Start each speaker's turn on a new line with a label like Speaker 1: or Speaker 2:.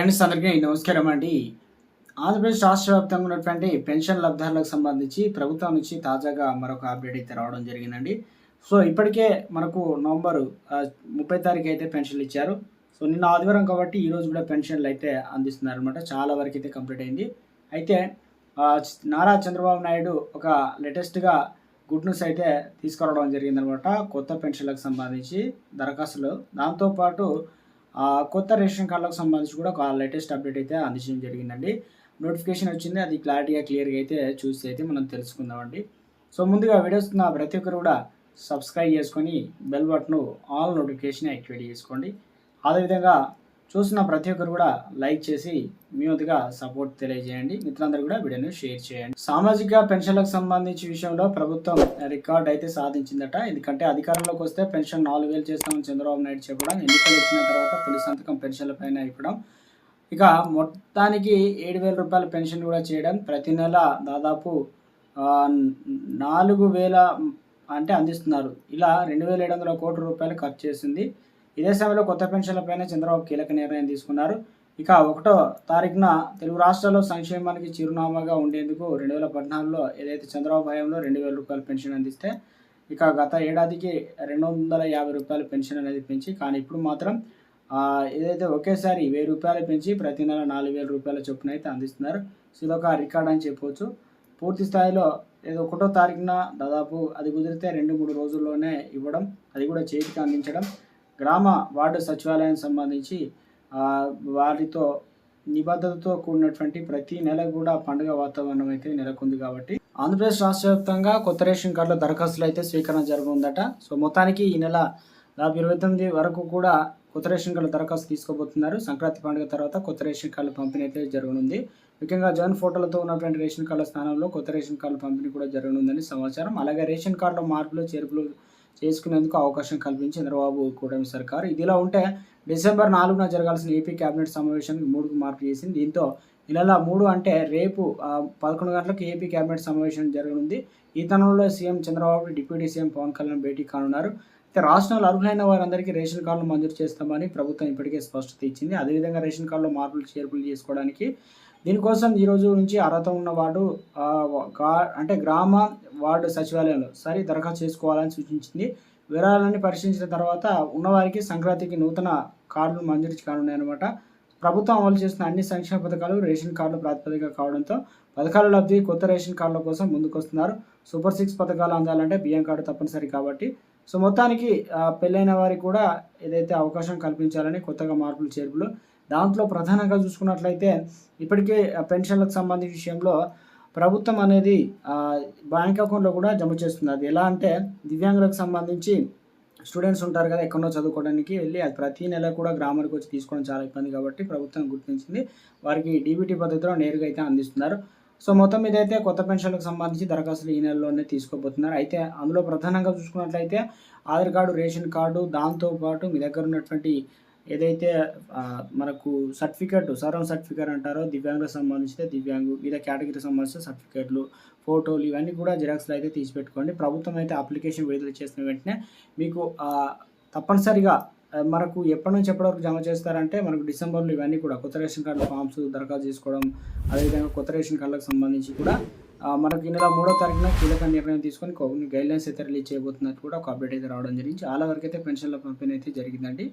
Speaker 1: Friends అందరికీ నమస్కారం అండి. ఆంధ్రప్రదేశ్ రాష్ట్ర వ్యాప్తంగా ఉన్నటువంటి పెన్షన్ లబ్ధారులకు సంబంధించి ప్రభుత్వం నుంచి తాజాగా మరొక అప్డేట్ అయితే రావడం జరిగిందండి. సో ఇప్పటికే మనకు నవంబర్ ముప్పై తారీఖు అయితే పెన్షన్లు ఇచ్చారు. సో నిన్న ఆదివారం కాబట్టి ఈరోజు కూడా పెన్షన్లు అయితే అందిస్తున్నారు అనమాట చాలా వరకు అయితే కంప్లీట్ అయింది. అయితే నారా చంద్రబాబు నాయుడు ఒక లేటెస్ట్గా గుడ్ న్యూస్ అయితే తీసుకురావడం జరిగిందనమాట కొత్త పెన్షన్లకు సంబంధించి దరఖాస్తులు. దాంతోపాటు పాటు కొత్త రేషన్ కార్డులకు సంబంధించి కూడా ఒక లేటెస్ట్ అప్డేట్ అయితే అందించడం జరిగిందండి. నోటిఫికేషన్ వచ్చింది అది క్లారిటీగా క్లియర్గా అయితే చూసి అయితే మనం తెలుసుకుందామండి. సో ముందుగా వీడియోస్ ప్రతి ఒక్కరు కూడా సబ్స్క్రైబ్ చేసుకొని bell button all notification activate చేసుకోండి. అదేవిధంగా చూసిన ప్రతి ఒక్కరు కూడా లైక్ చేసి మీ వద్దగా సపోర్ట్ తెలియజేయండి. మిత్రులందరూ కూడా వీడియోని షేర్ చేయండి. సామాజిక పెన్షన్లకు సంబంధించి విషయంలో ప్రభుత్వం రికార్డ్ అయితే సాధించిందట. ఎందుకంటే అధికారంలోకి వస్తే పెన్షన్ నాలుగు వేలు చేస్తామని చంద్రబాబు నాయుడు చెప్పడం ఎన్నికలు ఇచ్చిన తర్వాత తొలి సంతకం పెన్షన్ల పైన ఇవ్వడం. ఇక మొత్తానికి ఏడు వేల రూపాయల పెన్షన్ కూడా చేయడం. ప్రతి నెల దాదాపు నాలుగు వేల అంటే అందిస్తున్నారు. ఇలా రెండు వేల ఏడు వందల కోట్ల రూపాయలు ఖర్చు చేసింది. ఇదే సమయంలో కొత్త పెన్షన్లపైన చంద్రబాబు కీలక నిర్ణయం తీసుకున్నారు. ఇక ఒకటో తారీఖున తెలుగు రాష్ట్రాల్లో సంక్షేమానికి చిరునామాగా ఉండేందుకు రెండు వేల పద్నాలుగులో ఏదైతే చంద్రబాబు హయాంలో రెండు వేల రూపాయల పెన్షన్ అందిస్తే ఇక గత ఏడాదికి రెండు వందల యాభై రూపాయల పెన్షన్ అనేది పెంచి కానీ ఇప్పుడు మాత్రం ఏదైతే ఒకేసారి వెయ్యి రూపాయలు పెంచి ప్రతి నెల నాలుగు వేల రూపాయల చొప్పున అయితే అందిస్తున్నారు. సో ఇదొక రికార్డ్ అని చెప్పవచ్చు పూర్తి స్థాయిలో ఏదో ఒకటో తారీఖున దాదాపు అది కుదిరితే రెండు మూడు రోజుల్లోనే ఇవ్వడం అది కూడా చేతికి అందించడం. గ్రామ వార్డు సచివాలయానికి సంబంధించి వారితో నిబద్ధతతో కూడినటువంటి ప్రతి నెల కూడా పండుగ వాతావరణం అయితే నెలకొంది కాబట్టి. ఆంధ్రప్రదేశ్ రాష్ట్ర వ్యాప్తంగా కొత్త రేషన్ కార్డుల దరఖాస్తులు అయితే స్వీకరణ జరగనుందట. సో మొత్తానికి ఈ నెల దాదాపు ఇరవై తొమ్మిది వరకు కూడా కొత్త రేషన్ కార్డుల దరఖాస్తు తీసుకోబోతున్నారు. సంక్రాంతి పండుగ తర్వాత కొత్త రేషన్ కార్డుల పంపిణీ అయితే జరగనుంది. ముఖ్యంగా జగన్ ఫోటోలతో ఉన్నటువంటి రేషన్ కార్డుల స్థానంలో కొత్త రేషన్ కార్డుల పంపిణీ కూడా జరగనుందని సమాచారం. అలాగే రేషన్ కార్డులో మార్పులు చేర్పులు చేసుకునేందుకు అవకాశం కల్పించి చంద్రబాబు కూటమి సర్కారు. ఇదిలా ఉంటే డిసెంబర్ నాలుగున జరగాల్సిన ఏపీ కేబినెట్ సమావేశానికి మూడుకు మార్పు చేసింది. దీంతో ఈ నెల మూడు అంటే రేపు పదకొండు గంటలకు ఏపీ కేబినెట్ సమావేశం జరగనుంది. ఈ తరుణంలో CM Chandrababu deputy CM Pawan Kalyan భేటీ కానున్నారు. అయితే రాష్ట్రంలో అర్హులైన వారందరికీ రేషన్ కార్డులు మంజూరు చేస్తామని ప్రభుత్వం ఇప్పటికే స్పష్టత ఇచ్చింది. అదేవిధంగా రేషన్ కార్డులో మార్పులు చేర్పులు చేసుకోవడానికి దీనికోసం ఈ రోజు నుంచి అర్హత ఉన్నవాడు అంటే గ్రామ వార్డు సచివాలయంలో సరి దరఖాస్తు చేసుకోవాలని సూచించింది. వివరాలన్నీ పరిశీలించిన తర్వాత ఉన్నవారికి సంక్రాంతికి నూతన కార్డులు మంజూరు కానున్నాయన్నమాట. ప్రభుత్వం అమలు చేస్తున్న అన్ని సంక్షేమ పథకాలు రేషన్ కార్డుల ప్రాతిపదిక కావడంతో పథకాల లబ్ధి కొత్త రేషన్ కార్డుల కోసం ముందుకొస్తున్నారు. సూపర్ సిక్స్ పథకాలు అందాలంటే బియ్యం కార్డు తప్పనిసరి కాబట్టి. సో మొత్తానికి పెళ్ళైన వారికి కూడా ఏదైతే అవకాశం కల్పించాలని కొత్తగా మార్పులు చేర్పులు దాంట్లో ప్రధానంగా చూసుకున్నట్లయితే ఇప్పటికే పెన్షన్లకు సంబంధించిన విషయంలో ప్రభుత్వం అనేది బ్యాంక్ అకౌంట్లో కూడా జమ చేస్తుంది. అది ఎలా అంటే దివ్యాంగులకు సంబంధించి స్టూడెంట్స్ ఉంటారు కదా ఎక్కడో చదువుకోవడానికి వెళ్ళి అది ప్రతి నెల కూడా గ్రామర్కి వచ్చి తీసుకోవడం చాలా ఇబ్బంది కాబట్టి ప్రభుత్వం గుర్తించింది. వారికి డీబీటీ పద్ధతిలో నేరుగా అయితే అందిస్తున్నారు. సో మొత్తం మీద అయితే కొత్త పెన్షన్లకు సంబంధించి దరఖాస్తులు ఈ నెలలోనే తీసుకోబోతున్నారు. అయితే అందులో ప్రధానంగా చూసుకున్నట్లయితే ఆధార్ కార్డు రేషన్ కార్డు దాంతోపాటు మీ దగ్గర ఉన్నటువంటి ఏదైతే మనకు సర్టిఫికేట్ సర్వం సర్టిఫికేట్ అంటారో దివ్యాంగులకు సంబంధించిన దివ్యాంగు వివిధ కేటగిరీకి సంబంధించిన సర్టిఫికేట్లు ఫోటోలు ఇవన్నీ కూడా జిరాక్స్లు అయితే తీసి పెట్టుకోండి ప్రభుత్వం అయితే అప్లికేషన్ విడుదల చేసిన వెంటనే మీకు తప్పనిసరిగా మనకు ఎప్పటి నుంచి ఎప్పటి వరకు జమ చేస్తారంటే మనకు డిసెంబర్లో ఇవన్నీ కూడా కొత్త రేషన్ కార్డుల ఫామ్స్ దరఖాస్తు చేసుకోవడం అదేవిధంగా కొత్త రేషన్ కార్డులకు సంబంధించి కూడా మనకు మనకి ఈ నెల మూడో తారీఖున కీలక నిర్ణయం తీసుకొని కొన్ని గైడ్లైన్స్ అయితే రిలీజ్ చేయబోతున్నట్టు కూడా ఒక అప్డేట్ అయితే రావడం జరిగింది. చాలా వరకు అయితే పెన్షన్ల పంపిణీ అయితే జరిగిందండి.